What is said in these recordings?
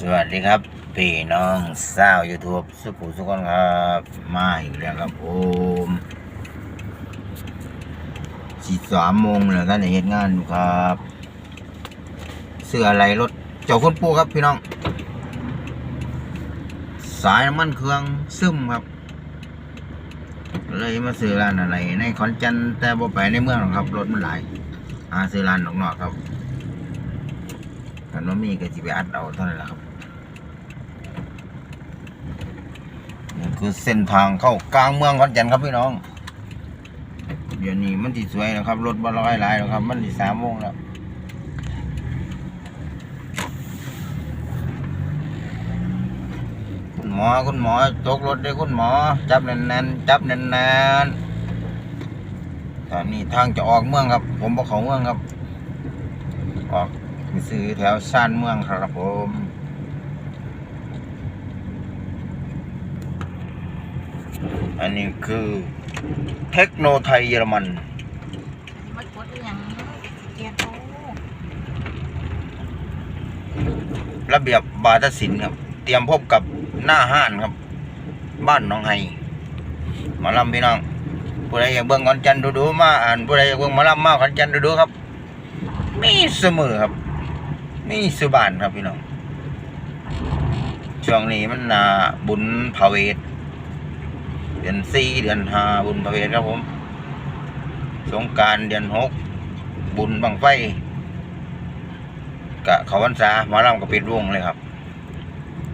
สวัสดีครับ พี่น้องสาวยูทูบสุขุสุขคนครับมาอีกแล้วครับผมสี่สามโมงแล้วท่านในเหตุงานอยู่ครับ เสื้ออะไรรถเจ้าคุณปูครับพี่น้อง สายน้ำมันเครื่องซึมครับ เลยมาซื้อร้านอะไร ในขอนแก่นแต่บ่ไปในเมืองหรอกครับ รถมันหลายหาซื้อร้านนอกๆครับ แต่ว่ามีก็จะไปอัดเอาเท่านั้นแหละครับนี่คือเส้นทางเข้ากลางเมืองขอนแก่นครับพี่น้อง เดี๋ยวนี้มันติสวยนะครับ รถบร้อยหลายแล้วครับ มันติสามโมงแล้วคุณหมอคุณหมอตกรถด้วยคุณหมอ จับแน่นๆจับแน่นๆตอนนี้ทางจะออกเมืองครับ ผมบอกเขาเมืองครับ ออก ซื้อแถวชานเมืองครับผมอันนี้คือเทคโนไทยเยอรมันมากดอย่างเกียร์โตระเบียบบาทศิลป์ครับ เตรียมพบกับหน้าห้านครับ บ้านน้องไฮมาลำพี่น้องผู้ใดอยากเบิ่งขอนแก่นดูๆมาอ่านผู้ใดอยากเบิ่งมาลำมาขอนแก่นดูๆครับ มีเสมอครับ มีสุบานครับพี่น้องช่วงนี้มันนาบุญพาเวทเดือนสี่เดือนห้าบุญพาเวทครับผมสงการเดือนหกบุญบังไฟกะเขาวันษาหมอลำก็ปิดวงเลยครับ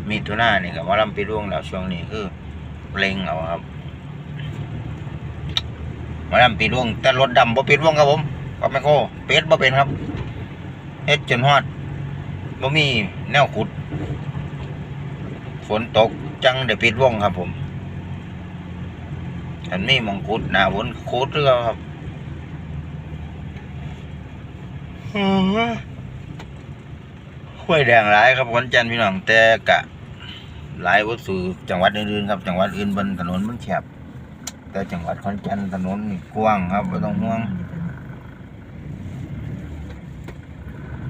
มีทุน่านี่กับหมอลำปิดวงแล้วช่วงนี้คือเพลงเอาครับหมอลำปิดวงแต่รถดำบ่ปิดวงครับผมก็ไม่โคเป็ดบ่เป็นครับเฮ็ดจนฮอด บ่มีแนวขุด ฝนตกจังได้ปิดว่องครับผมอันนี้มองขุดหนาฝนขุดเรือครับห้วยแดงหลายครับขอนแก่นพี่น้องแต่กะหลายวัดสู่จังหวัดอื่นๆครับ จังหวัดอื่นบนถนนมันแคบแต่จังหวัดขอนแก่นถนนกว้างครับไม่ต้องห่วง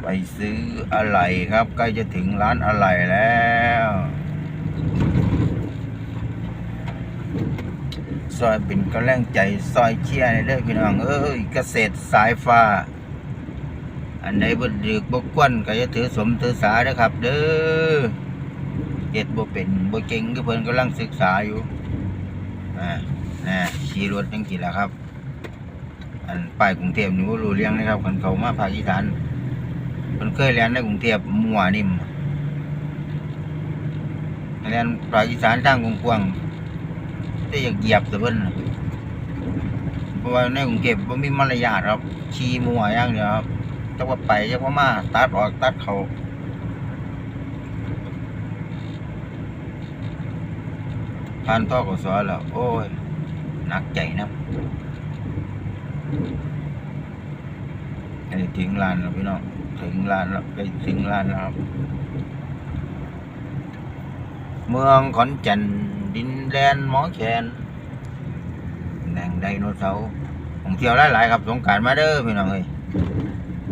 ไปซื้ออะไรครับ ใกล้จะถึงร้านอะไรแล้ว ซอยเป็นกำลังใจ ซอยเชียร์ในเด้อพี่น้อง เอ้ยเกษตรสายฟ้า อันใดบ่ดึกบ่กวนก็อย่าถือสมถือสาเด้ครับ เด้อเฮ็ดบ่เป็นบ่เก่งคือเพิ่นกำลังศึกษาอยู่อ่าน่ขี่รถจังซี่ล่ะครับ อันป้ายกรุงเทพนี่บ่ารู้เรื่องนะครับคันเขามาภาคอีสาน เพิ่นเคยเรียนในกรุงเทพมั่วนิ่มเรียนภาคอีสานทางกว้างๆแต่อยากเหยียบแต่เพิ่นเพราะว่าในกรุงเทพบ่มีมารยาทครับขี่มั่วอย่างเดียวครับจักว่าไปจักว่ามาตัดออกตัดเขาผ่านท่อกสอแล้ว โอ้ยหนักใจนะ ใกล้ถึงลานแล้วพี่น้องถึงลานแล้วใกล้ถึงลานแล้วครับ เมืองขอนแก่นดินแดนหมอแคนแหล่งไดโนเสาร์ของเที่ยวหลายๆครับสงการมาเด้อพี่น้องเอ้ย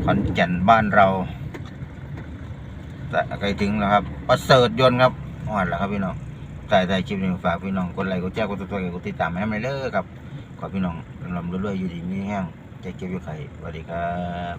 ขอนแก่นบ้านเราแต่ใกล้ถึงแล้วครับประเสริฐยนต์ครับอ่อนแล้วครับพี่น้องใต้ใต้คลิปนี้ฝากพี่น้องกดไลค์กดแชร์กดติดตามกดติดตามให้ไม่เลิกครับขอพี่น้องลำรวยๆอยู่ดีมีแห้ง ใจเก็บอยู่ไข่สวัสดีครับ